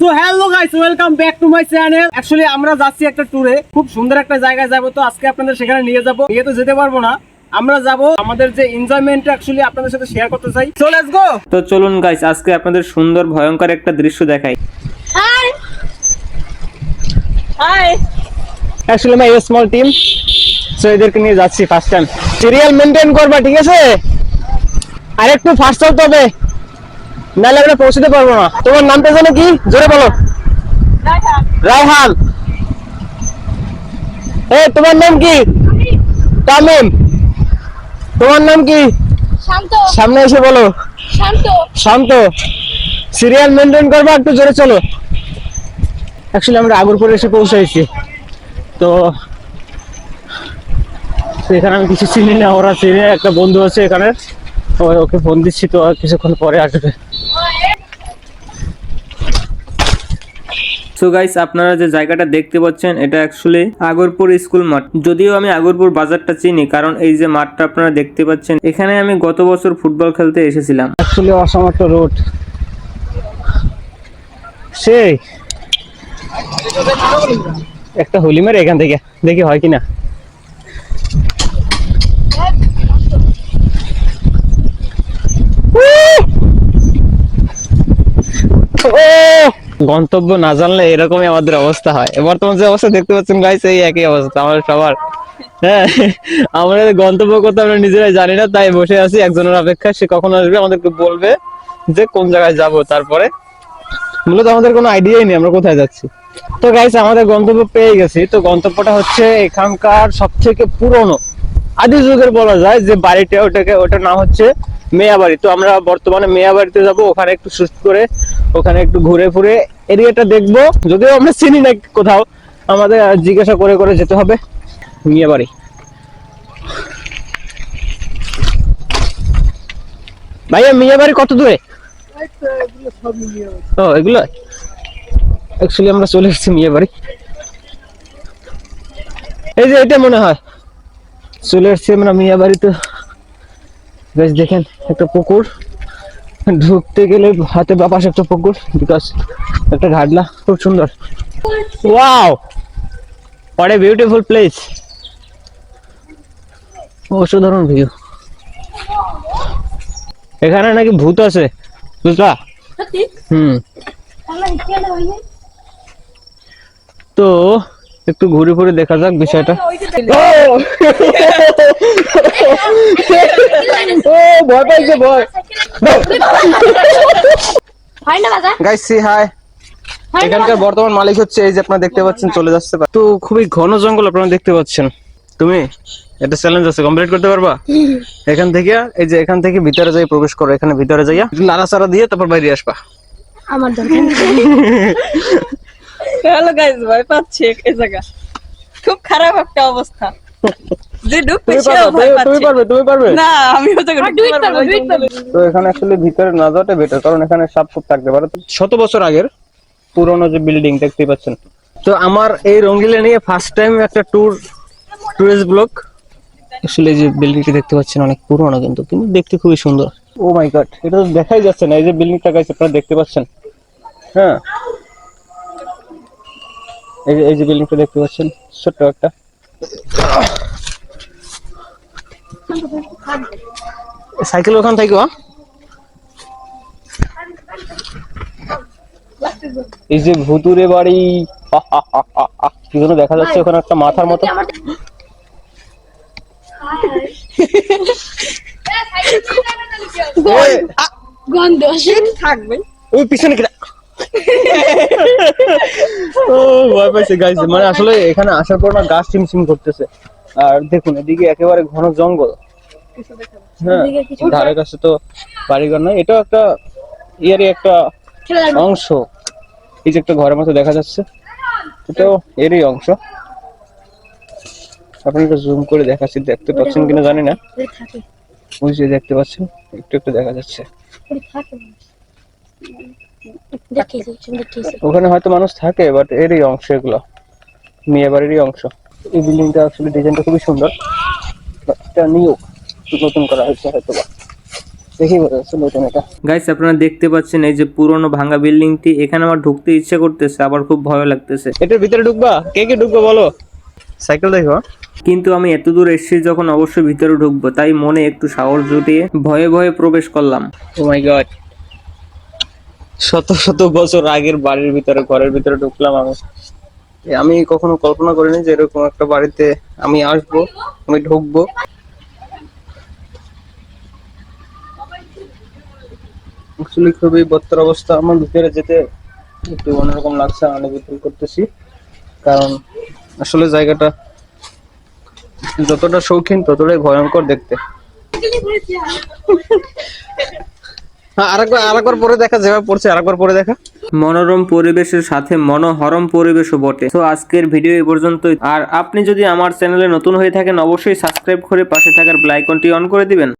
So hello guys welcome back to my channel actually আমরা যাচ্ছি একটা ট্যুরে খুব সুন্দর একটা জায়গায় যাব তো। আজকে আপনাদের সেখানে নিয়ে যাব। নিয়ে তো যেতে পারব না। আমরা যাব আমাদের যে এনজয়মেন্ট অ্যাকচুয়ালি আপনাদের সাথে শেয়ার করতে চাই। সো লেটস গো তো চলুন গাইস আজকে আপনাদের সুন্দর ভয়ঙ্কর একটা দৃশ্য দেখাই। Hi. Hi. Actually my small team so এদেরকে নিয়ে যাচ্ছি ফার্স্ট টাইম সিরিয়াল মেনটেন করবা ঠিক আছে? আর একটু ফাস্ট হতে হবে। নাহলে আমরা পৌঁছতে পারব না। তোমার নামটা জানো কি? জোরে বলো। রায়হান। এ তোমার নাম কি? তামিম। তোমার নাম কি? সামনে এসে বলো। শান্ত। সিরিয়াল মেনটেন করবা একটু জোরে চলো। অ্যাকচুয়ালি আমরা আগরপুরে এসে পৌঁছাইছি। তো তো এখানে আমি কিছু চিনি না। ওরা চিনি একটা বন্ধু আছে এখানে। ওকে ফোন দিচ্ছি তো কিছুক্ষণ পরে আসবে। সো গাইস আপনারা যে জায়গাটা দেখতে পাচ্ছেন, এটা অ্যাকচুয়ালি আগরপুর স্কুল মাঠ। যদিও আমি আগরপুর বাজারটা চিনি, কারণ এই যে মাঠটা আপনারা দেখতে পাচ্ছেন, এখানে আমি গত বছর ফুটবল খেলতে এসেছিলাম। অ্যাকচুয়ালি অসমর্থ রোড। সেই। একটা হোলি মেরে এখান থেকে, দেখি হয় কিনা। ও! গন্তব্য না জানলে এরকমই আমাদের অবস্থা হয়। বর্তমান যে অবস্থা দেখতে পাচ্ছেন গাইস এই একই অবস্থা, আমাদের সবার। হ্যাঁ আমাদের গন্তব্য কোথাও আমরা নিজেরাই জানি না, তাই বসে আছি, একজনের অপেক্ষা সে কখন আসবে, আমাদেরকে বলবে যে কোন জায়গায় যাব তারপরে। মূলত আমাদের কোনো আইডিয়াই নেই, আমরা কোথায় যাচ্ছি। তো গাইস আমাদের গন্তব্য পেয়ে গেছি। তো, গন্তব্যটা হচ্ছে এখানকার সব থেকে পুরনো, আদি যুগের বলা যায়, যে বাড়িটা, ওটাকে, ওটার নাম হচ্ছে মেয়াবাড়ি। তো, আমরা বর্তমানে মেয়াবাড়িতে যাব, ওখানে একটু সুস্থ করে ওখানে একটু ঘুরে ফুরে এরিয়াটা দেখব। যদিও আমরা চিনি না কোথাও। আমাদের জিজ্ঞাসা করে করে যেতে হবে। মিয়াবাড়ি ভাইয়া মিয়াবাড়ি কত দূরে? ও, এগুলো? অ্যাকচুয়ালি আমরা চলে এসেছি মিয়া বাড়ি। এই যে এটা মনে হয়। চলে এসেছি আমরা মিয়া বাড়িতে। বেশ, দেখেন, একটা পুকুর। ঢুকতে গেলে হাতে বা পাশে একটা পুকুর বিকজ একটা ঘাটলা খুব সুন্দর। Wow what a beautiful place অসাধারণ ভিউ এখানে নাকি ভূত আছে বুঝলা? হুম। তো একটু ঘুরে ঘুরে দেখা যাক বিষয়টা। ও! ভয় পাইছে ভয়। গাইস সি হাই এখানকার বর্তমান মালিক হচ্ছে এই যে আপনারা দেখতে পাচ্ছেন চলে যাচ্ছে তো খুবই ঘন জঙ্গল আপনারা দেখতে পাচ্ছেন। তুমি এটা চ্যালেঞ্জ আছে কমপ্লিট করতে পারবা? এখান থেকে এই যে এখান থেকে ভিতরে যাই প্রবেশ করো এখানে ভিতরে যাইয়া। নাড়াচাড়া দিয়ে তারপর বাইরে আসবা। আমার দরকার হ্যালো গাইস ভয় পাচ্ছি এই জায়গা খুব খারাপ একটা অবস্থা। যে ঢুকবে তুমি সেও পারবে ভয় তুমি- তুমি পারবে তুমি পারবে। না আমি ওটা। তো এখানে অ্যাকচুয়ালি ভিতরে না যাওয়াটা বেটার কারণ এখানে সাপ খুব থাকতে পারে। শত বছর আগের। পুরনো যে বিল্ডিং দেখতে পাচ্ছেন। তো আমার এই রঙ্গিলা নিয়ে ফার্স্ট টাইম একটা ট্যুর টুরিস্ট ব্লক আসলে যে বিল্ডিংটি দেখতে পাচ্ছেন অনেক পুরনো কিন্তু কিন্তু দেখতে খুবই সুন্দর। ও মাই গড এটা তো দেখাই যাচ্ছে না এই যে বিল্ডিংটা গাইছে আপনারা দেখতে পাচ্ছেন। হ্যাঁ। এই যে এই যে বিল্ডিংটা দেখতে পাচ্ছেন ছোট্ট একটা। সাইকেল ওখান থেকে এই যে ভুতুরে বাড়ি। কি যেন দেখা যাচ্ছে ওখানে একটা মাথার মতো। গন্ধ থাকবে। ওই পিছনে কিনা ও ভয় পাইছে গাইস মানে আসলে এখানে আসার পর না গাছ চিমচিম করতেছে। আর দেখুন এদিকে একেবারে ঘন জঙ্গল। হ্যাঁ ধারে কাছে তো বাড়িঘর নয় এটাও একটা ইয়ারই একটা অংশ। এই যে একটা ঘরের মতো দেখা যাচ্ছে। এটাও এরই অংশ। আপনি একটু জুম করে দেখাচ্ছি দেখতে পাচ্ছেন কিনা জানি না। ওই যে দেখতে পাচ্ছেন একটু একটু দেখা যাচ্ছে। ওখানে হয়তো মানুষ থাকে বাট এরই অংশ এগুলো। মেয়ে বাড়িরই অংশ। এই বিল্ডিংটা আসলে ডিজাইনটা খুবই সুন্দর। এটা নিউ নতুন করা হয়েছে হয়তো বা গাইস আপনারা দেখতে পাচ্ছেন এই যে পুরনো ভাঙা বিল্ডিংটি। এখানে আমার ঢুকতে ইচ্ছে করতেছে আবার খুব ভয় লাগতেছে। এটার ভিতরে ঢুকবা? কে কে ঢুকবো বলো? সাইকেল দেখো। কিন্তু আমি এত দূর এসেছি যখন অবশ্যই ভিতরে ঢুকবো তাই মনে একটু সাহস জুটিয়ে ভয়ে ভয়ে প্রবেশ করলাম। ও মাই গড শত শত বছর আগের বাড়ির ভিতরে ঘরের ভিতরে ঢুকলাম আমি। আমি কখনো কল্পনা করিনি যে এরকম একটা বাড়িতে আমি আসব আমি ঢুকবো। অ্যাকচুয়ালি খুবই বত্তর অবস্থা। আমার ভিতরে যেতে একটু অন্যরকম লাগছে feel করতেছি। কারণ আসলে জায়গাটা যতটা শৌখিন ততটাই ভয়ঙ্কর দেখতে। আরেকবার আরেকবার পরে দেখা পড়ছে, আরেকবার পরে দেখা। মনোরম পরিবেশের সাথে মনোহরম পরিবেশও বটে। তো আজকের ভিডিও এই পর্যন্তই। আর আপনি যদি আমার চ্যানেলে নতুন হয়ে থাকেন, অবশ্যই সাবস্ক্রাইব করে পাশে থাকার ব্লাইকনটি অন করে দিবেন।